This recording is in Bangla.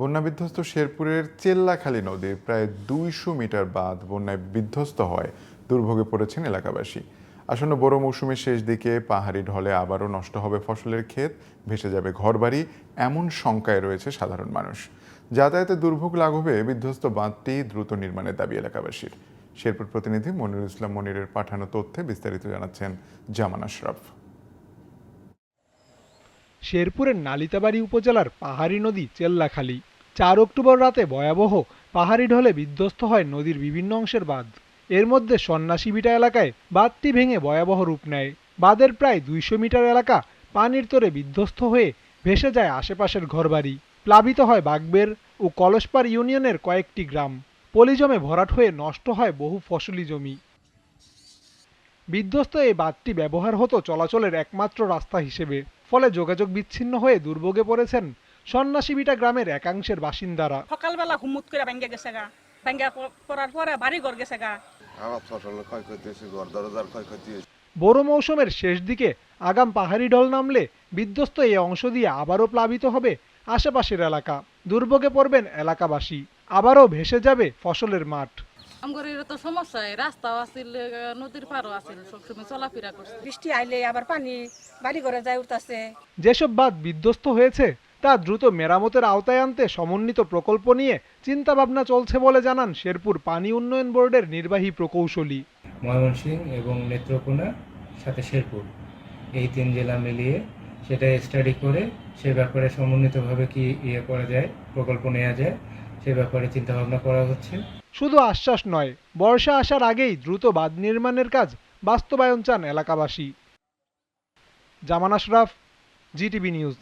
বন্যা বিধ্বস্ত শেরপুরের চেল্লাখালী নদীর প্রায় দুইশো মিটার বাঁধ বন্যায় বিধ্বস্ত হয়। দুর্ভোগে পড়েছেন এলাকাবাসী। আসন্ন বড় মৌসুমের শেষ দিকে পাহাড়ি ঢলে আবারও নষ্ট হবে ফসলের ক্ষেত, ভেসে যাবে ঘরবাড়ি, এমন শঙ্কায় রয়েছে সাধারণ মানুষ। যাতায়াতে দুর্ভোগ লাঘবে বিধ্বস্ত বাঁধটি দ্রুত নির্মাণের দাবি এলাকাবাসীর। শেরপুর প্রতিনিধি মনিরুল ইসলাম মনিরের পাঠানো তথ্যে বিস্তারিত জানাচ্ছেন জামান আশরাফ। শেরপুরের নালিতাবাড়ি উপজেলার পাহাড়ি নদী চেল্লাখালী চার অক্টোবর রাতে ভয়াবহ পাহাড়ি ঢলে বিধ্বস্ত হয় নদীর বিভিন্ন অংশের বাঁধ। এর মধ্যে সন্ন্যাসীবিটা এলাকায় বাঁধটি ভেঙে ভয়াবহ রূপ নেয়। বাঁধের প্রায় দুইশো মিটার এলাকা পানির তোরে বিধ্বস্ত হয়ে ভেসে যায় আশেপাশের ঘরবাড়ি। প্লাবিত হয় বাগবের ও কলসপার ইউনিয়নের কয়েকটি গ্রাম। পলিজমে ভরাট হয়ে নষ্ট হয় বহু ফসলি জমি। বিধ্বস্ত এই বাঁধটি ব্যবহার হতো চলাচলের একমাত্র রাস্তা হিসেবে। ফলে যোগাযোগ বিচ্ছিন্ন হয়ে দুর্ভোগে পড়েছেন সন্ন্যাসীবিটা গ্রামের একাংশের বাসিন্দারা। সকালবেলা হুমুত করে ভাঙ্গা গেছে গা ভাঙ্গা পড়ার পরে বাড়ি ঘর গেছে গা আমার ফসলের ক্ষয়ক্ষতি হয়েছে ঘর দরজার ক্ষয়ক্ষতি হয়েছে। বড় মৌসুমের শেষ দিকে আগাম পাহাড়ি ঢল নামলে বিধ্বস্ত এই অংশ দিয়ে আবারও প্লাবিত হবে আশেপাশের এলাকা। দুর্ভোগে পড়বেন এলাকাবাসী। আবারও ভেসে যাবে ফসলের মাঠ। আমগর এর তো সমস্যা রাস্তাও আছিল নদীর পারও আছিল সবসময় চলাফেরা করছে। বৃষ্টি আইলে আবার পানি বাড়ি ঘরে যায় উঠতেছে। যেসব বাদ বিধ্বস্ত হয়েছে তা দ্রুত মেরামতের আওতায় আনতে সমন্বিত প্রকল্প নিয়ে চিন্তাভাবনা চলছে বলে জানান শেরপুর পানি উন্নয়ন বোর্ডের নির্বাহী প্রকৌশলী। ময়মনসিংহ এবং নেত্রকোনা সাথে শেরপুর। এই তিন জেলা মিলিয়ে সেটা স্টাডি করে সে ব্যাপারে সমন্বিতভাবে কি ইয়ে করা যায় প্রকল্প নেওয়া যায় সে ব্যাপারে চিন্তাভাবনা করা হচ্ছে। শুধু আশ্বাস নয় বর্ষা আসার আগেই দ্রুত বাঁধ নির্মাণের কাজ বাস্তবায়ন চান এলাকাবাসী। Zaman Ashraf GTV news.